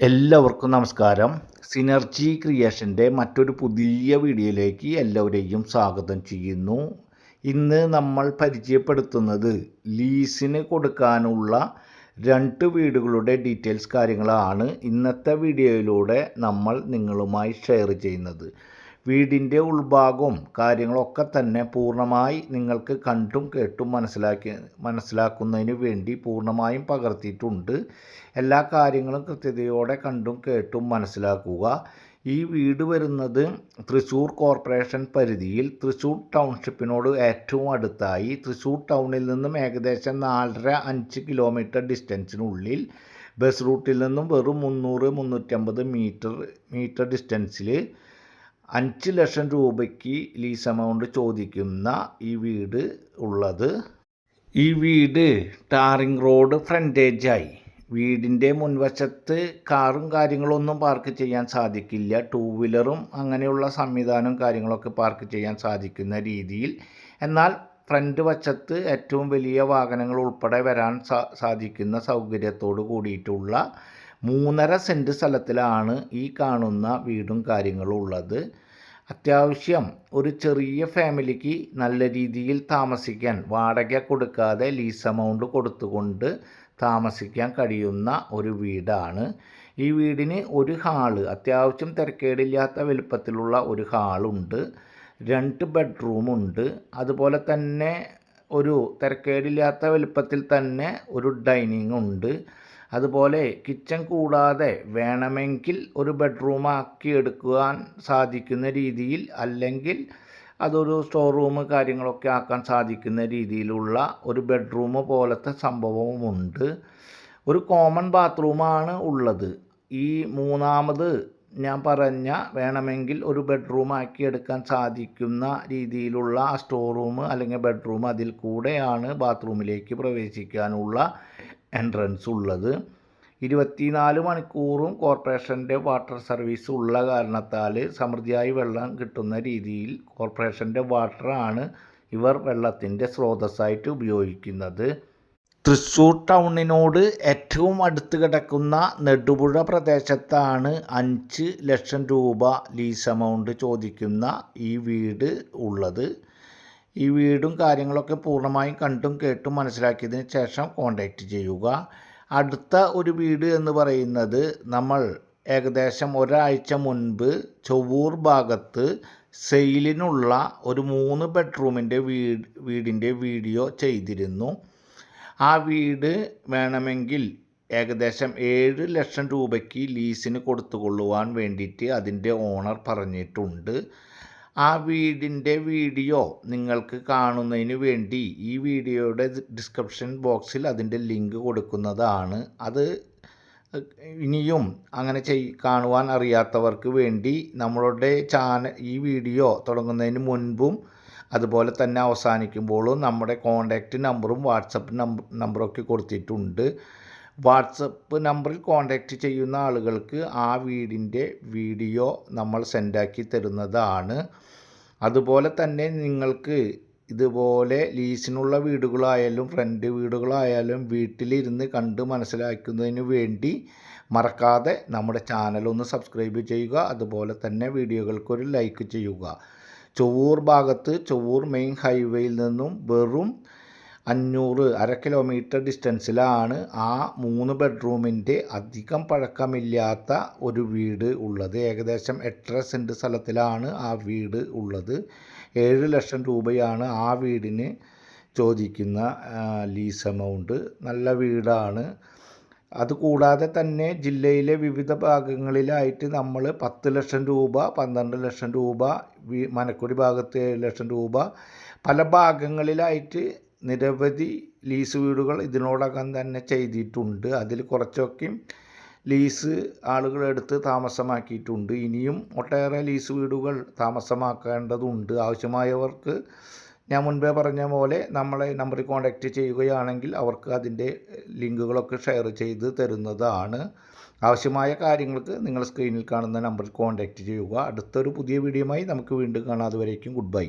എല്ലാവർക്കും നമസ്കാരം. സിനർജി ക്രിയേഷന്റെ മറ്റൊരു പുതിയ വീഡിയോയിലേക്ക് എല്ലാവരെയും സ്വാഗതം ചെയ്യുന്നു. ഇന്ന് നമ്മൾ പരിചയപ്പെടുത്തുന്നത് ലീസിന് കൊടുക്കാനുള്ള രണ്ട് വീടുകളുടെ ഡീറ്റെയിൽസ് കാര്യങ്ങളാണ് ഇന്നത്തെ വീഡിയോയിലൂടെ നമ്മൾ നിങ്ങളുമായി ഷെയർ ചെയ്യുന്നത്. വീടിന്റെ ഉൾഭാഗവും കാര്യങ്ങളൊക്കെ തന്നെ പൂർണമായി നിങ്ങൾക്ക് കണ്ടും കേട്ടും മനസ്സിലാക്കി മനസ്സിലാക്കുന്നതിന് വേണ്ടി പൂർണമായും പകർത്തിയിട്ടുണ്ട്. എല്ലാ കാര്യങ്ങളും കൃത്യതയോടെ കണ്ടും കേട്ടും മനസ്സിലാക്കുക. ഈ വീട് വരുന്നത് തൃശ്ശൂർ കോർപ്പറേഷൻ പരിധിയിൽ തൃശ്ശൂർ ടൗൺഷിപ്പിനോട് ഏറ്റവും അടുത്തായി. തൃശ്ശൂർ ടൗണിൽ നിന്നും ഏകദേശം നാലര അഞ്ച് കിലോമീറ്റർ ഡിസ്റ്റൻസിനുള്ളിൽ. ബസ് റൂട്ടിൽ നിന്നും വെറും മുന്നൂറ് മുന്നൂറ്റമ്പത് മീറ്റർ മീറ്റർ ഡിസ്റ്റൻസിൽ. അഞ്ച് ലക്ഷം രൂപയ്ക്ക് ലീസ് എമൗണ്ട് ചോദിക്കുന്ന ഈ വീട് ഉള്ളത്. ഈ വീട് ടാറിംഗ് റോഡ് ഫ്രണ്ടേജായി വീടിന്റെ മുൻവശത്ത് കാറും കാര്യങ്ങളൊന്നും പാർക്ക് ചെയ്യാൻ സാധിക്കില്ല. ടൂ വീലറും അങ്ങനെയുള്ള സംവിധാനവും കാര്യങ്ങളൊക്കെ പാർക്ക് ചെയ്യാൻ സാധിക്കുന്ന രീതിയിൽ. എന്നാൽ ഫ്രണ്ട് വശത്ത് ഏറ്റവും വലിയ വാഹനങ്ങൾ ഉൾപ്പെടെ വരാൻ സാധിക്കുന്ന സൗകര്യത്തോട് കൂടിയിട്ടുള്ള മൂന്നര സെന്റ് സ്ഥലത്തിലാണ് ഈ കാണുന്ന വീടും കാര്യങ്ങളും ഉള്ളത്. അത്യാവശ്യം ഒരു ചെറിയ ഫാമിലിക്ക് നല്ല രീതിയിൽ താമസിക്കാൻ വാടക കൊടുക്കാതെ ലീസ് എമൗണ്ട് കൊടുത്തുകൊണ്ട് താമസിക്കാൻ കഴിയുന്ന ഒരു വീടാണ്. ഈ വീടിന് ഒരു ഹാൾ അത്യാവശ്യം തിരക്കേടില്ലാത്ത വലുപ്പത്തിലുള്ള ഒരു ഹാളുണ്ട് രണ്ട് ബെഡ്റൂമുണ്ട് അതുപോലെ തന്നെ ഒരു തിരക്കേടില്ലാത്ത വലുപ്പത്തിൽ തന്നെ ഒരു ഡൈനിങ് ഉണ്ട്. അതുപോലെ കിച്ചൺ കൂടാതെ വേണമെങ്കിൽ ഒരു ബെഡ്റൂം ആക്കി എടുക്കുവാൻ സാധിക്കുന്ന രീതിയിൽ അല്ലെങ്കിൽ അതൊരു സ്റ്റോർ റൂം കാര്യങ്ങളൊക്കെ ആക്കാൻ സാധിക്കുന്ന രീതിയിലുള്ള ഒരു ബെഡ്റൂം പോലത്തെ സംഭവവുമുണ്ട്. ഒരു കോമൺ ബാത്റൂമാണ് ഉള്ളത്. ഈ മൂന്നാമത് ഞാൻ പറഞ്ഞ വേണമെങ്കിൽ ഒരു ബെഡ്റൂം ആക്കി എടുക്കാൻ സാധിക്കുന്ന രീതിയിലുള്ള സ്റ്റോർ റൂം അല്ലെങ്കിൽ ബെഡ്റൂം അതിൽ കൂടെയാണ് ബാത്റൂമിലേക്ക് പ്രവേശിക്കാനുള്ള എൻട്രൻസ് ഉള്ളത്. ഇരുപത്തിനാല് മണിക്കൂറും കോർപ്പറേഷന്റെ വാട്ടർ സർവീസ് ഉള്ള കാരണത്താൽ സമൃദ്ധിയായി വെള്ളം കിട്ടുന്ന രീതിയിൽ കോർപ്പറേഷന്റെ വാട്ടറാണ് ഇവർ വെള്ളത്തിന്റെ സ്രോതസ്സായിട്ട് ഉപയോഗിക്കുന്നത്. തൃശ്ശൂർ ടൗണിനോട് ഏറ്റവും അടുത്ത് കിടക്കുന്ന നെടുപുഴ പ്രദേശത്താണ് അഞ്ച് ലക്ഷം രൂപ ലീസ് എമൗണ്ട് ചോദിക്കുന്ന ഈ വീട് ഉള്ളത്. ഈ വീടും കാര്യങ്ങളൊക്കെ പൂർണമായും കണ്ടും കേട്ടും മനസ്സിലാക്കിയതിന് ശേഷം കോണ്ടാക്റ്റ് ചെയ്യുക. അടുത്ത ഒരു വീട് എന്ന് പറയുന്നത് നമ്മൾ ഏകദേശം ഒരാഴ്ച മുൻപ് ചൊവ്വൂർ ഭാഗത്ത് സെയിലിനുള്ള ഒരു മൂന്ന് ബെഡ്റൂമിന്റെ വീട് വീടിന്റെ വീഡിയോ ചെയ്തിരുന്നു. ആ വീട് വേണമെങ്കിൽ ഏകദേശം ഏഴ് ലക്ഷം രൂപയ്ക്ക് ലീസിന് കൊടുത്തുകൊള്ളുവാൻ വേണ്ടിയിട്ട് അതിന്റെ ഓണർ പറഞ്ഞിട്ടുണ്ട്. ആ വീടിന്റെ വീഡിയോ നിങ്ങൾക്ക് കാണുന്നതിന് വേണ്ടി ഈ വീഡിയോയുടെ ഡിസ്ക്രിപ്ഷൻ ബോക്സിൽ അതിന്റെ ലിങ്ക് കൊടുക്കുന്നതാണ്. അത് ഇനിയും അങ്ങനെ ചെയ് കാണുവാൻ അറിയാത്തവർക്ക് വേണ്ടി നമ്മളുടെ ചാനൽ ഈ വീഡിയോ തുടങ്ങുന്നതിന് മുൻപും അതുപോലെ തന്നെ അവസാനിക്കുമ്പോഴും നമ്മുടെ കോൺടാക്റ്റ് നമ്പറും വാട്സപ്പ് നമ്പർ നമ്പറൊക്കെ കൊടുത്തിട്ടുണ്ട്. വാട്സപ്പ് നമ്പറിൽ കോൺടാക്റ്റ് ചെയ്യുന്ന ആളുകൾക്ക് ആ വീടിന്റെ വീഡിയോ നമ്മൾ സെൻഡാക്കി തരുന്നതാണ്. അതുപോലെ തന്നെ നിങ്ങൾക്ക് ഇതുപോലെ ലീസിനുള്ള വീടുകളായാലും ഫ്രണ്ട് വീടുകളായാലും വീട്ടിലിരുന്ന് കണ്ട് മനസ്സിലാക്കുന്നതിന് വേണ്ടി മറക്കാതെ നമ്മുടെ ചാനൽ ഒന്ന് സബ്സ്ക്രൈബ് ചെയ്യുക. അതുപോലെ തന്നെ വീഡിയോകൾക്കൊരു ലൈക്ക് ചെയ്യുക. ചൊവ്വൂർ ഭാഗത്ത് ചൊവ്വൂർ മെയിൻ ഹൈവേയിൽ നിന്നും വെറും അഞ്ഞൂറ് അര കിലോമീറ്റർ ഡിസ്റ്റൻസിലാണ് ആ മൂന്ന് ബെഡ്റൂമിന്റെ അധികം പഴക്കമില്ലാത്ത ഒരു വീട് ഉള്ളത്. ഏകദേശം എട്ടര സെന്റ് സ്ഥലത്തിലാണ് ആ വീട് ഉള്ളത്. ഏഴ് ലക്ഷം രൂപയാണ് ആ വീടിന് ചോദിക്കുന്ന ലീസ് എമൗണ്ട് നല്ല വീടാണ്. അതുകൂടാതെ തന്നെ ജില്ലയിലെ വിവിധ ഭാഗങ്ങളിലായിട്ട് നമ്മൾ പത്ത് ലക്ഷം രൂപ പന്ത്രണ്ട് ലക്ഷം രൂപ മനക്കുടി ഭാഗത്ത് ഏഴ് ലക്ഷം രൂപ പല ഭാഗങ്ങളിലായിട്ട് നിരവധി ലീസ് വീടുകൾ ഇതിനോടകം തന്നെ ചെയ്തിട്ടുണ്ട്. അതിൽ കുറച്ചൊക്കെയും ലീസ് ആളുകൾ എടുത്ത് താമസമാക്കിയിട്ടുണ്ട്. ഇനിയും ഒട്ടേറെ ലീസ് വീടുകൾ താമസമാക്കേണ്ടതുണ്ട്. ആവശ്യമായവർക്ക് ഞാൻ മുൻപേ പറഞ്ഞ പോലെ നമ്മളെ നമ്പറിൽ കോൺടാക്റ്റ് ചെയ്യുകയാണെങ്കിൽ അവർക്ക് അതിന്റെ ലിങ്കുകളൊക്കെ ഷെയർ ചെയ്ത് തരുന്നതാണ്. ആവശ്യമായ കാര്യങ്ങൾക്ക് നിങ്ങൾ സ്ക്രീനിൽ കാണുന്ന നമ്പറിൽ കോൺടാക്റ്റ് ചെയ്യുക. അടുത്തൊരു പുതിയ വീഡിയോയുമായി നമുക്ക് വീണ്ടും കാണാം. അതുവരേക്കും ഗുഡ് ബൈ.